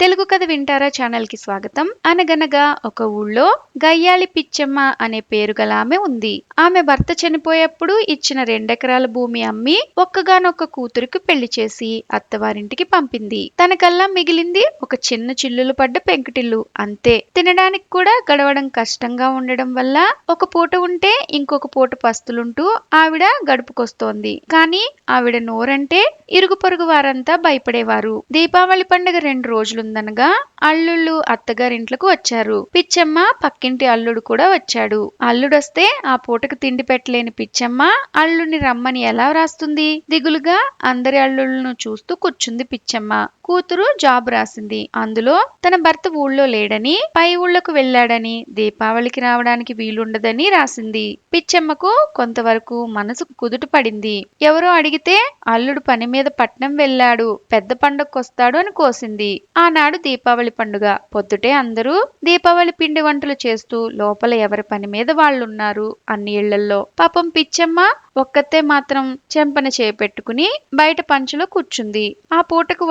తెలుగు కథ వింటారా ఛానల్కి స్వాగతం. అనగనగా ఒక ఊళ్ళో గయ్యాళి పిచ్చమ్మ అనే పేరు గల ఆమె ఉంది. ఆమె భర్త చనిపోయేప్పుడు ఇచ్చిన రెండెకరాల భూమి అమ్మి ఒక్కగానొక్క కూతురికి పెళ్ళి చేసి అత్తవారింటికి పంపింది. తనకల్లా మిగిలింది ఒక చిన్న చిల్లులు పడ్డ పెంకుటిల్లు. అంతే. తినడానికి కూడా గడవడం కష్టంగా ఉండడం వల్ల ఒక పూట ఉంటే ఇంకొక పూట పస్తులుంటూ ఆవిడ గడుపుకొస్తోంది. కానీ ఆవిడ నోరంటే ఇరుగు పొరుగు వారంతా భయపడేవారు. దీపావళి పండుగ రెండు రోజులు రోజులుందనగా అల్లుళ్ళు అత్తగారింట్లకు వచ్చారు. పిచ్చమ్మ పక్కింటి అల్లుడు కూడా వచ్చాడు. అల్లుడొస్తే ఆ పూటకు తిండి పెట్టలేని పిచ్చమ్మ అల్లుడిని రమ్మని ఎలా వ్రాస్తుంది? దిగులుగా అందరి అల్లుళ్ళను చూస్తూ కూర్చుంది పిచ్చమ్మ. కూతురు జాబ్ రాసింది. అందులో తన భర్త ఊళ్ళో లేడని పై ఊళ్ళకు వెళ్ళాడని దీపావళికి రావడానికి వీలుండదని రాసింది. పిచ్చమ్మకు కొంతవరకు మనసు కుదుట పడింది. ఎవరో అడిగితే అల్లుడు పని మీద పట్నం వెళ్ళాడు పెద్ద పండగకొస్తాడు అని కోసింది. ఆనాడు దీపావళి పండుగ. పొద్దుటే అందరూ దీపావళి పిండి వంటలు చేస్తూ లోపల ఎవరి పని మీద వాళ్ళున్నారు అన్ని ఇళ్ళల్లో. పాపం పిచ్చమ్మ ఒక్కతే మాత్రం చెంపన చేపెట్టుకుని బయట పంచలో కూర్చుంది. ఆ పూటకు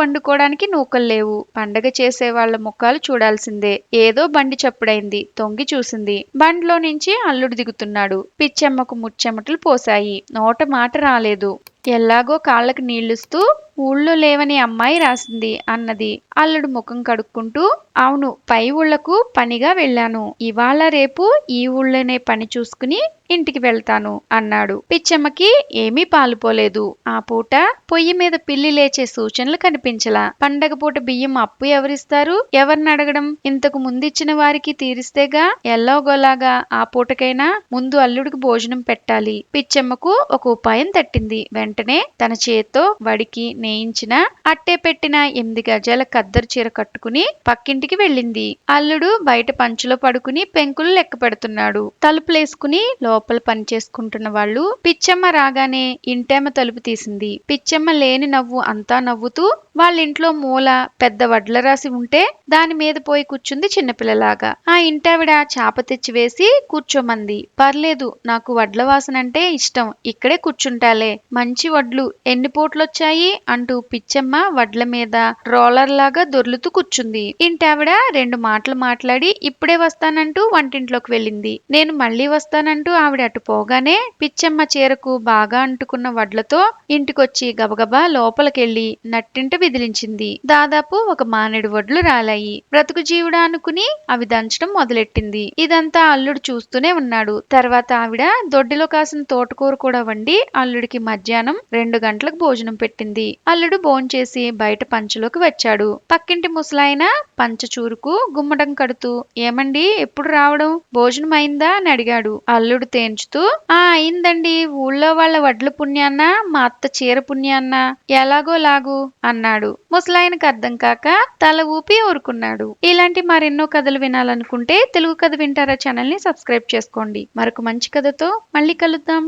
వండుకోవడానికి నూకలు లేవు. పండగ చేసే వాళ్ళ ముఖాలు చూడాల్సిందే. ఏదో బండి చప్పుడైంది. తొంగి చూసింది. బండిలో నుంచి అల్లుడు దిగుతున్నాడు. పిచ్చమ్మకు ముచ్చెమటలు పోసాయి నోట మాట రాలేదు. ఎల్లాగో కాళ్ళకి నీళ్ళుస్తూ ఊళ్ళో లేవని అమ్మాయి రాసింది అన్నది. అల్లుడు ముఖం కడుక్కుంటూ అవును పై ఊళ్ళకు పనిగా వెళ్ళాను. ఇవాళ రేపు ఈ ఊళ్ళోనే పని చూసుకుని ఇంటికి వెళ్తాను అన్నాడు. పిచ్చమ్మకి ఏమీ పాలుపోలేదు ఆ పూట పొయ్యి మీద పిల్లి లేచే సూచనలు కనిపించలా. పండగ పూట బియ్యం అప్పు ఎవరిస్తారు? ఎవరిని అడగడం? ఇంతకు ముందిచ్చిన వారికి తీరిస్తేగా ఎల్లోగోలాగా ఆ పూటకైనా ముందు అల్లుడికి భోజనం పెట్టాలి. పిచ్చమ్మకు ఒక ఉపాయం తట్టింది. వెంటనే తన చేత్తో వడికి నేయించిన అట్టే పెట్టిన ఎనిమిది గజాల కద్దరు చీర కట్టుకుని పక్కింటికి వెళ్ళింది. అల్లుడు బయట పంచులో పడుకుని పెంకులు లెక్క పెడుతున్నాడు. తలుపులేసుకుని లోపల పని చేసుకుంటున్న వాళ్ళు పిచ్చమ్మ రాగానే ఇంటేమ తలుపు తీసింది. పిచ్చమ్మ లేని నవ్వు అంతా నవ్వుతూ వాళ్ళ ఇంట్లో మూల పెద్ద వడ్ల రాసి ఉంటే దాని మీద పోయి కూర్చుంది చిన్నపిల్లలాగా. ఆ ఇంటావిడ చాప తెచ్చి వేసి కూర్చోమంది. పర్లేదు నాకు వడ్ల వాసన అంటే ఇష్టం. ఇక్కడే కూర్చుంటాలే. మంచి వడ్లు ఎన్ని పోట్లొచ్చాయి? అంటూ పిచ్చమ్మ వడ్ల మీద రోలర్ లాగా దొర్లుతూ కూర్చుంది. ఇంటావిడ రెండు మాటలు మాట్లాడి ఇప్పుడే వస్తానంటూ వంటింట్లోకి వెళ్ళింది. నేను మళ్ళీ వస్తానంటూ ఆవిడ అటు పోగానే పిచ్చమ్మ చీరకు బాగా అంటుకున్న వడ్లతో ఇంటికొచ్చి గబగబా లోపలికెళ్ళి నట్టింట విదిలించింది. దాదాపు ఒక మానేడు వడ్లు రాలాయి. బ్రతుకు జీవుడా అనుకుని అవి దంచడం మొదలెట్టింది. ఇదంతా అల్లుడు చూస్తూనే ఉన్నాడు. తర్వాత ఆవిడ దొడ్డిలో కాసిన తోటకూర కూడా వండి అల్లుడికి మధ్యాహ్నం రెండు గంటలకు భోజనం పెట్టింది. అల్లుడు భోంచేసి బయట పంచలోకి వచ్చాడు. పక్కింటి ముసలాయన పంచ చూరుకు గుమ్మడం కడుతూ ఏమండి ఎప్పుడు రావడం? భోజనం అయిందా? అని అడిగాడు. అల్లుడు తేంచుతూ ఆ అయిందండి. ఊళ్ళో వాళ్ళ వడ్ల పుణ్యాన్న మా అత్త చీర పుణ్యాన్న ఎలాగో లాగు అన్నాడు. ముసలాయనకు అర్థం కాక తల ఊపి ఊరుకున్నాడు. ఇలాంటి మరెన్నో కథలు వినాలనుకుంటే తెలుగు కథ వింటారా ఛానల్ని సబ్స్క్రైబ్ చేసుకోండి. మరొక మంచి కథతో మళ్ళీ కలుద్దాం.